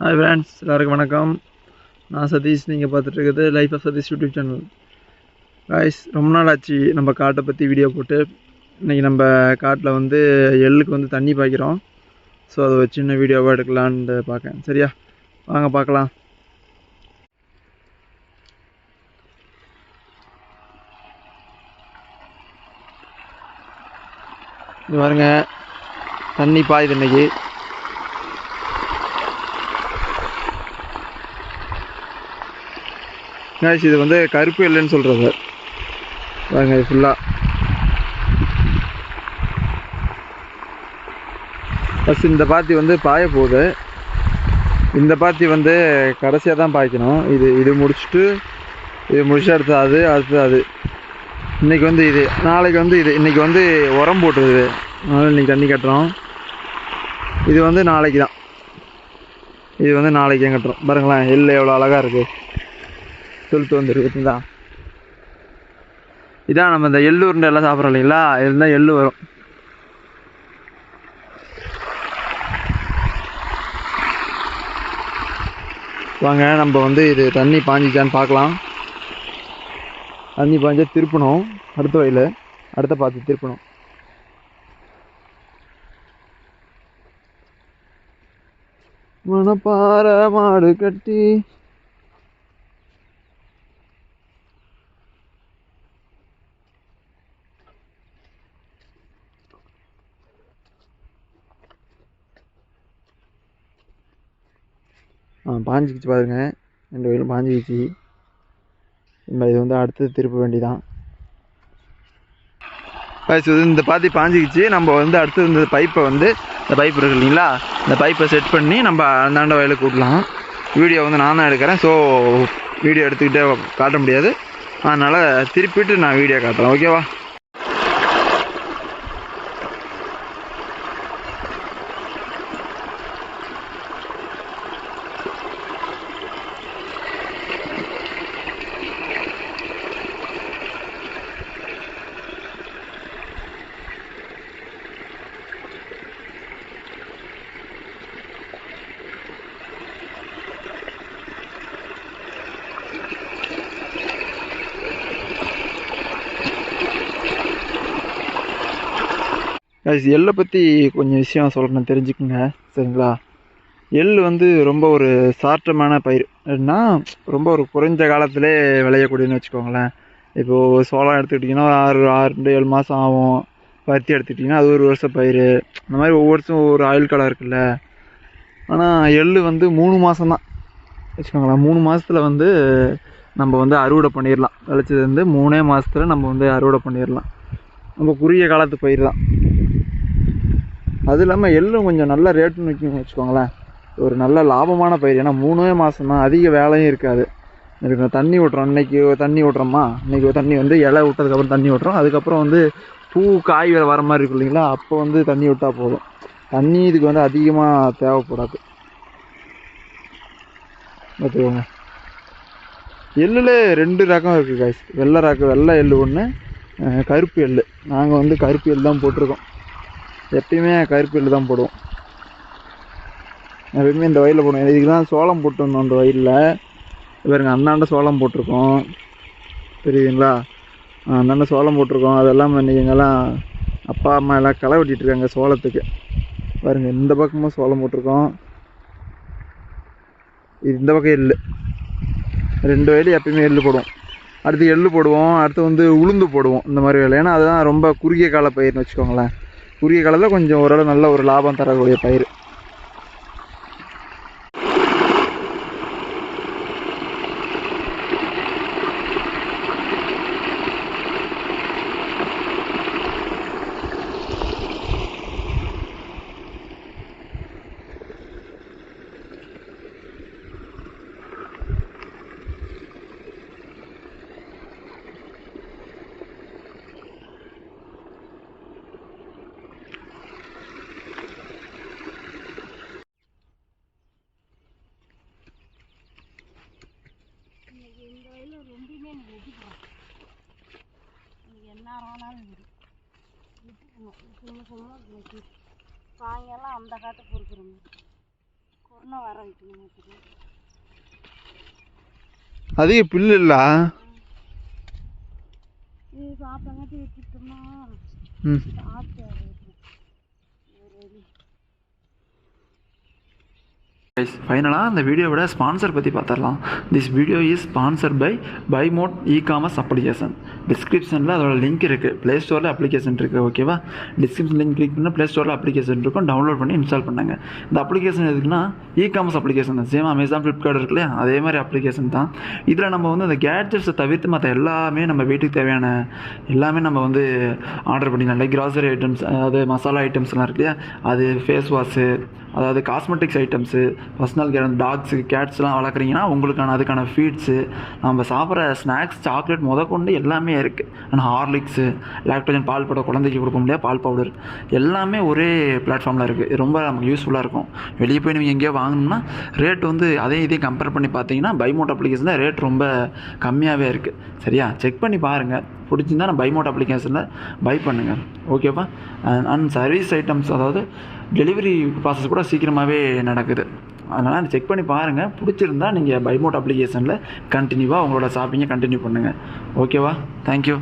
Hi friends எல்லாருக்கும் வணக்கம். நான் சதீஷ் நீங்கள் பார்த்துட்ருக்குது life of Satish YouTube channel guys ரொம்ப நாள் ஆச்சு நம்ம காட்டை பற்றி வீடியோ போட்டு. இன்றைக்கி நம்ம காட்டில் வந்து எள்ளுக்கு வந்து தண்ணி பாய்க்கிறோம். ஸோ அதை ஒரு சின்ன வீடியோவாக எடுக்கலான்ட்டு பார்க்கேன் சரியா? வாங்க பார்க்கலாம். இது பாருங்க தண்ணி பாயுது இன்றைக்கி guys இது வந்து கருப்பு எல்லைன்னு சொல்கிறது பாருங்க இது ஃபுல்லாக ஃபஸ்ட் இந்த பாத்தி வந்து பாய போகுது. இந்த பாத்தி வந்து கடைசியாக தான் பாய்க்கணும். இது இது முடிச்சுட்டு இது முடிச்சு அடுத்து அது அடுத்து அது. இன்றைக்கி வந்து இது நாளைக்கு வந்து இது இன்றைக்கி வந்து உரம் போட்டுருது அதனால் இன்னைக்கு தண்ணி கட்டுறோம். இது வந்து நாளைக்கு தான். இது வந்து நாளைக்கு கட்டுறோம். பாருங்களேன் எள்ளு எவ்வளோ அழகாக இருக்குது தொழுத்து வந்துருக்கு இதான் நம்ம இந்த எள்ளு உருண்டை எல்லாம் சாப்பிட்றோம் இல்லைங்களா? இதுல எள்ளு வரும். வாங்க நம்ம வந்து இது தண்ணி பாஞ்சிச்சான்னு பார்க்கலாம். தண்ணி பாஞ்சா திருப்பணும். அடுத்த வயலில் அடுத்த பார்த்து திருப்பணும். மணப்பாறை மாடு கட்டி பாஞ்சிக்கிச்சு பாருங்க. ரெண்டு வயலும் பாஞ்சிக்கிச்சு. நம்ம இது வந்து அடுத்தது திருப்ப வேண்டிதான். இது இந்த பாத்தி பாஞ்சிக்கிச்சு. நம்ம வந்து அடுத்து இந்த பைப்பை வந்து இந்த பைப் இருக்கு இல்லைங்களா? இந்த பைப்பை செட் பண்ணி நம்ம அந்தாண்ட வயலுக்கு விடலாம் வீடியோ வந்து நான் தான் எடுக்கிறேன். ஸோ வீடியோ எடுத்துக்கிட்டே காட்ட முடியாது. அதனால் திருப்பிட்டு நான் வீடியோ காட்டுறேன். ஓகேவா எள்ளை பற்றி கொஞ்சம் விஷயம் சொல்கிறேன் தெரிஞ்சுக்குங்க. சரிங்களா? எள் வந்து ரொம்ப ஒரு சாற்றமான பயிர். என்ன ரொம்ப ஒரு குறைஞ்ச காலத்திலே விளையக்கூடியன்னு வச்சுக்கோங்களேன். இப்போது சோளம் எடுத்துக்கிட்டிங்கன்னா ஒரு ஆறு ஆறு ரெண்டு ஏழு மாதம் ஆகும். பருத்தி எடுத்துக்கிட்டிங்கன்னா அது ஒரு வருஷம் பயிர். அந்த மாதிரி ஒவ்வொரு வருஷம் ஒவ்வொரு ஆயுள் காலம் இருக்குல்ல. ஆனால் எள் வந்து மூணு மாதம் தான். வச்சுக்கோங்களேன் மூணு மாதத்துல வந்து நம்ம வந்து அறுவடை பண்ணிடலாம் விளைச்சது வந்து மூணே மாதத்துல நம்ம வந்து அறுவடை பண்ணிடலாம் நம்ம குறுகிய காலத்து பயிர் தான். அது இல்லாமல் எள்ளும் கொஞ்சம் நல்ல ரேட்டுன்னு வைக்கணும்னு வச்சுக்கோங்களேன். ஒரு நல்ல லாபமான பயிர். ஏன்னா மூணே மாதம் தான் அதிக வேலையும் இருக்காது. இருக்கு தண்ணி விட்றோம் இன்றைக்கி தண்ணி விட்றோமா இன்னைக்கு தண்ணி வந்து இலை விட்டதுக்கப்புறம் தண்ணி விட்றோம் அதுக்கப்புறம் வந்து பூ காய் வேற வர மாதிரி இருக்கும் இல்லைங்களா? அப்போ வந்து தண்ணி விட்டால் போதும். தண்ணி இதுக்கு வந்து அதிகமாக தேவைப்படாது. பார்த்துக்கோங்க எள்ளில் ரெண்டு ரகம் இருக்குது காய்ஸ் வெள்ளை ரகம் வெள்ளை எள்ளு ஒன்று கருப்பு எள்ளு. நாங்கள் வந்து கருப்பு எள் தான் போட்டிருக்கோம். எப்பயுமே கருப்பு தான் போடுவோம். எப்பயுமே இந்த வயலில் போடுவோம். இதுக்கு தான் சோளம் போட்டுருந்தோம் அந்த வயலில். பாருங்க அந்தாண்ட சோளம் போட்டிருக்கோம். தெரியுதுங்களா? அண்ணாண்ட அந்தாண்ட சோளம் போட்டிருக்கோம். அதெல்லாம் இன்றைக்கி இங்கெல்லாம் அப்பா அம்மா எல்லாம் களை வெட்டிட்டு இருக்காங்க சோளத்துக்கு. பாருங்கள் இந்த பக்கமும் சோளம் போட்டிருக்கோம். இது இந்த பக்கம் எள்ளு. ரெண்டு வயலு எப்பயுமே எள்ளு போடுவோம். அடுத்து எள்ளு போடுவோம். அடுத்து வந்து உளுந்து போடுவோம். இந்த மாதிரி வேலை. ஏன்னா அதுதான் ரொம்ப குறுகிய கால பயிர்னு வச்சுக்கோங்களேன். குறுகிய காலத்தில் கொஞ்சம் ஓரளவு நல்ல ஒரு லாபம் தரக்கூடிய பயிர். இந்த வயலில் ரெண்டுமே இன்னைக்கு வெட்டிக்கிறோம் இன்னைக்கு என்ன ஆனாலும் சரி. விட்டுக்கணும். சும்மா சும்மா வெட்டி சாயங்காலம் அந்த காட்டை பொறுக்கிறோம் இன்னும் வர வைக்கணும் அதிக பில்லு இல்லா இது சாப்பிட்டாங்க வச்சுட்டோம்னா ம். கைஸ் ஃபைனலாக அந்த வீடியோவோட ஸ்பான்சர் பற்றி பார்த்துடலாம். This video is sponsor by buy mode e commerce application டிஸ்கிரிப்ஷனில் அதோட லிங்க் இருக்குது ப்ளே ஸ்டோரில் அப்ளிகேஷன் இருக்குது ஓகேவா டிஸ்கிரிப்ஷன் லிங்க் கிளிக் பண்ணால் ப்ளே ஸ்டோரில் அப்ளிகேஷன் இருக்கும். டவுன்லோட் பண்ணி இன்ஸ்டால் பண்ணாங்க. இந்த அப்ளிகேஷன் எதுக்குன்னா இ காமர்ஸ் அப்ளிகேஷன் தான். சேம் அமேசான் ஃப்ளிப்கார்ட் இருக்கு இல்லையா? அதே மாதிரி அப்ளிகேஷன் தான். இதில் நம்ம வந்து அந்த கேட்ஜெட்ஸை தவிர்த்து மற்ற எல்லாமே நம்ம வீட்டுக்கு தேவையான எல்லாமே நம்ம வந்து ஆர்டர் பண்ணிக்கலாம். லைக் கிராசரி ஐட்டம்ஸ் அதாவது மசாலா ஐட்டம்ஸ்லாம் இருக்கு இல்லையா? அது ஃபேஸ் வாஷு அதாவது காஸ்மெட்டிக்ஸ் ஐட்டம்ஸு பர்சனல் கேர் அந்த டாக்ஸு கேட்ஸ்லாம் வளர்க்குறீங்கன்னா உங்களுக்கான அதுக்கான ஃபீட்ஸு நம்ம சாப்பிட்ற ஸ்நாக்ஸ் சாக்லேட் முத கொண்டு எல்லாமே இருக்குது ஆனால் ஹார்லிக்ஸு லாக்டோஜன் பால் பவுடர் குழந்தைக்கு கொடுக்க முடியாது பால் பவுடர் எல்லாமே ஒரே பிளாட்ஃபார்மில் இருக்குது ரொம்ப நமக்கு யூஸ்ஃபுல்லாக இருக்கும். வெளியே போய் நீங்கள் எங்கேயோ வாங்கணும்னா ரேட் வந்து அதே இதையும் கம்பேர் பண்ணி பார்த்தீங்கன்னா பைமோட் அப்ளிகேஷனில் ரேட் ரொம்ப கம்மியாகவே இருக்குது சரியா? செக் பண்ணி பாருங்கள் பிடிச்சிருந்தா நான் பைமோட் அப்ளிகேஷனில் பை பண்ணுங்கள் ஓகேப்பா அண்ட் சர்வீஸ் ஐட்டம்ஸ் அதாவது டெலிவரி ப்ராசஸ் கூட சீக்கிரமாகவே நடக்குது. அதனால் செக் பண்ணி பாருங்கள் பிடிச்சிருந்தா நீங்கள் பைமோட் அப்ளிகேஷனில் கண்டினியூவாக உங்களோட ஷாப்பிங்கை கண்டினியூ பண்ணுங்கள் ஓகேவா தேங்க்யூ